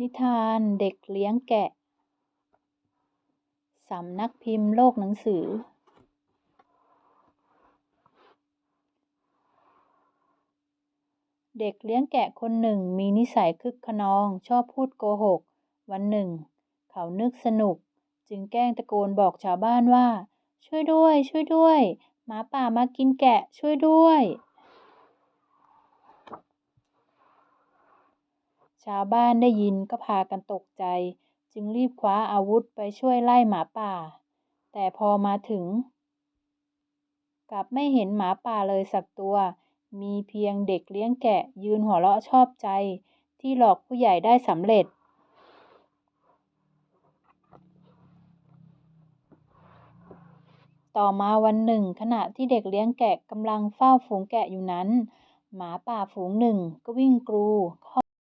นิทานเด็กเลี้ยงแกะ สำนักพิมพ์โลกหนังสือ เด็กเลี้ยงแกะคนหนึ่งมีนิสัยคึกขนองชอบพูดโกหก วันหนึ่ง เขานึกสนุก จึงแกล้งตะโกนบอกชาวบ้านว่า ช่วยด้วย ช่วยด้วย หมาป่ามากินแกะช่วยด้วย ชาวบ้านได้ยินก็พากันตกใจ จึงรีบคว้าอาวุธไปช่วยไล่หมาป่า แต่พอมาถึง กลับไม่เห็นหมาป่าเลยสักตัว มีเพียงเด็กเลี้ยงแกะยืนหัวเราะชอบใจ ที่หลอกผู้ใหญ่ได้สำเร็จต่อมาวันหนึ่ง ขณะที่เด็กเลี้ยงแกะกำลังเฝ้าฝูงแกะอยู่นั้น หมาป่าฝูงหนึ่งก็วิ่งกรูข้า